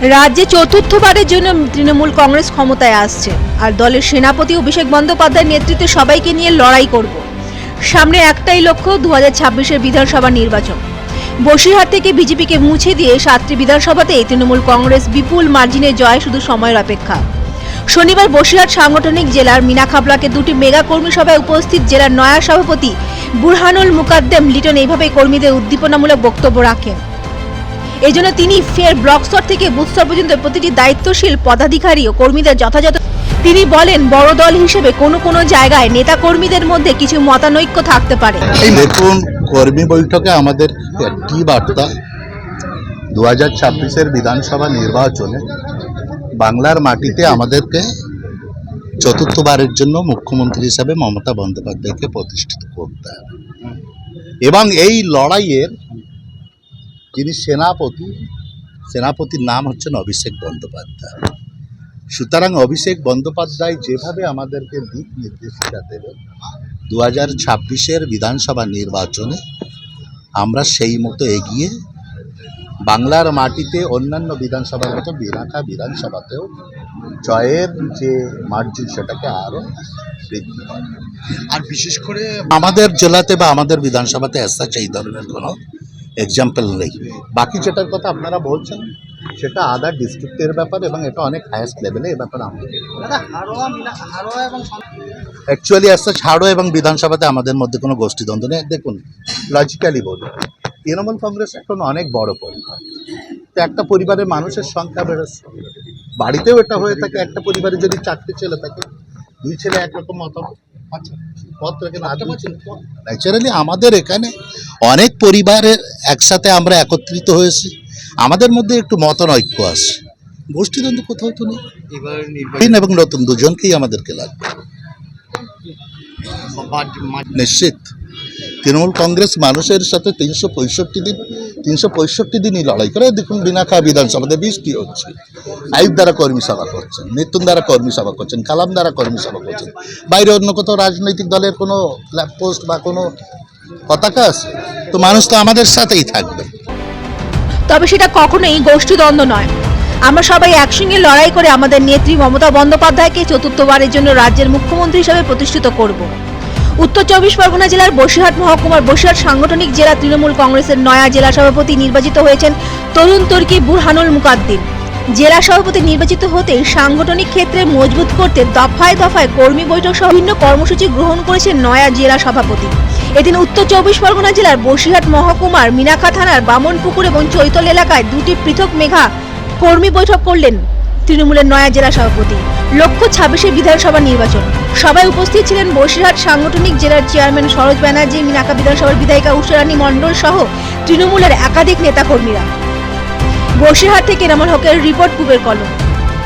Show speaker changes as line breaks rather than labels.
রাজ্যে চতুর্থবারের জন্য তৃণমূল কংগ্রেস ক্ষমতায় আসছে। আর দলের সেনাপতি অভিষেক বন্দ্যোপাধ্যায়ের নেতৃত্বে সবাইকে নিয়ে লড়াই করব। সামনে একটাই লক্ষ্য দু হাজার বিধানসভা নির্বাচন। বসিরহাট থেকে বিজেপিকে মুছে দিয়ে সাতটি বিধানসভাতে তৃণমূল কংগ্রেস বিপুল মার্জিনে জয় শুধু সময়ের অপেক্ষা। শনিবার বসিরহাট সাংগঠনিক জেলার মিনা খাবলাকে দুটি মেগা কর্মী সভায় উপস্থিত জেলার নয়া সভাপতি বুরহানুল মুকাদ্দেম লিটন এইভাবে কর্মীদের উদ্দীপনামূলক বক্তব্য রাখেন। এই জন্য তিনি ফের ব্লক স্তর থেকে বুথ স্তর পর্যন্ত প্রতিটি দায়িত্বশীল পদাধিকারী ও কর্মীদের যথাযথ তিনি বলেন, বড় দল হিসেবে কোনো কোনো জায়গায় নেতা কর্মীদের মধ্যে কিছু মতানৈক্য থাকতে পারে।
এই নতুন কর্মী বৈঠকে আমাদের একটি বার্তা। দু হাজার ছাব্বিশের বিধানসভা নির্বাচনে বাংলার মাটিতে আমাদেরকে চতুর্থবারের জন্য মুখ্যমন্ত্রী হিসাবে মমতা বন্দ্যোপাধ্যায়কে প্রতিষ্ঠিত করতে হবে। এবং এই লড়াইয়ের যিনি সেনাপতি, সেনাপতির নাম হচ্ছেন অভিষেক বন্দ্যোপাধ্যায়। সুতরাং অভিষেক বন্দ্যোপাধ্যায় যেভাবে আমাদেরকে দিক নির্দেশিকা দেবেন দু হাজার ছাব্বিশের বিধানসভা নির্বাচনে আমরা সেই মতো এগিয়ে বাংলার মাটিতে অন্যান্য বিধানসভার মতো বিরাখা বিধানসভাতেও জয়ের যে মার্জিন সেটাকে আরও বৃদ্ধি
আর বিশেষ করে
আমাদের জেলাতে বা আমাদের বিধানসভাতে এসাচ এই ধরনের কোনো এক্সাম্পল নেই। বাকি যেটার কথা আপনারা বলছেন সেটা আদার ডিস্ট্রিক্টের ব্যাপার এবং এটা অনেক হায়েস্ট লেভেলে এ ব্যাপারে আমরা অ্যাকচুয়ালি আসতে ছাড়ো এবং বিধানসভাতে আমাদের মধ্যে কোনো গোষ্ঠীদ্বন্দ্ব নেই। দেখুন লজিক্যালি বলুন তৃণমূল কংগ্রেস এখন অনেক বড় পরিবার। তো একটা পরিবারের মানুষের সংখ্যা বেড়েছে। বাড়িতেও এটা হয়ে থাকে একটা পরিবারে যদি চারটে ছেলে থাকে দুই ছেলে একরকম মতামত আচ্ছা পথ রেখে না ন্যাচারালি আমাদের এখানে অনেক পরিবারের একসাথে আমরা একত্রিত হয়েছি। আমাদের মধ্যে একটু মতনৈক্য আছে। গোষ্ঠীদ্বন্দ্ব কোথাও তো নেই।
এবার
এবং নতুন দুজনকেই আমাদেরকে লাগবে। নিশ্চিত। তৃণমূল কংগ্রেস মানুষের সাথে তিনশো পঁয়ষট্টি দিন তিনশো পঁয়ষট্টি দিনই লড়াই করে। দেখুন বিনাখা বিধানসভাতে বৃষ্টি হচ্ছে। আইব দ্বারা কর্মী সভা করছেন মৃত্যুন দ্বারা কর্মী সভা করছেন কালাম দ্বারা কর্মী সভা করছেন। বাইরে অন্য কোথাও রাজনৈতিক দলের কোনো পোস্ট বা কোনো পতাকা আছে তো মানুষ তো আমাদের সাথেই থাকবে।
তবে সেটা কখনোই গোষ্ঠীদ্বন্দ্ব নয়। আমরা সবাই একসঙ্গে লড়াই করে আমাদের নেত্রী মমতা বন্দ্যোপাধ্যায়কে চতুর্থবারের জন্য রাজ্যের মুখ্যমন্ত্রী হিসেবে প্রতিষ্ঠিত করব। উত্তর চব্বিশ পরগনা জেলার বসিরহাট মহকুমার বসিরহাট সাংগঠনিক জেলা তৃণমূল কংগ্রেসের নয়া জেলা সভাপতি নির্বাচিত হয়েছেন তরুণ তুর্কি বুরহানুল মুকাদ্দিন জেলা সভাপতি নির্বাচিত হতেই সাংগঠনিক ক্ষেত্রে মজবুত করতে দফায় দফায় কর্মী বৈঠক সহ বিভিন্ন কর্মসূচি গ্রহণ করেছেন নয়া জেলা সভাপতি। এদিন উত্তর চব্বিশ পরগনা জেলার বসিরহাট মহকুমার মিনাখা থানার বামনপুকুর এবং চৈতল এলাকায় দুটি পৃথক মেঘা কর্মী বৈঠক করলেন তৃণমূলের নয়া জেলা সভাপতি। লক্ষ্য ছাব্বিশে বিধানসভা নির্বাচন। সবাই উপস্থিত ছিলেন বসিরহাট সাংগঠনিক জেলার চেয়ারম্যান সরোজ ব্যানার্জি, মিনাকা বিধানসভার বিধায়িকা উষারানী মণ্ডল সহ তৃণমূলের একাধিক নেতাকর্মীরা। বসিরহাট থেকে এনামুল হকের রিপোর্ট কুবের কলম।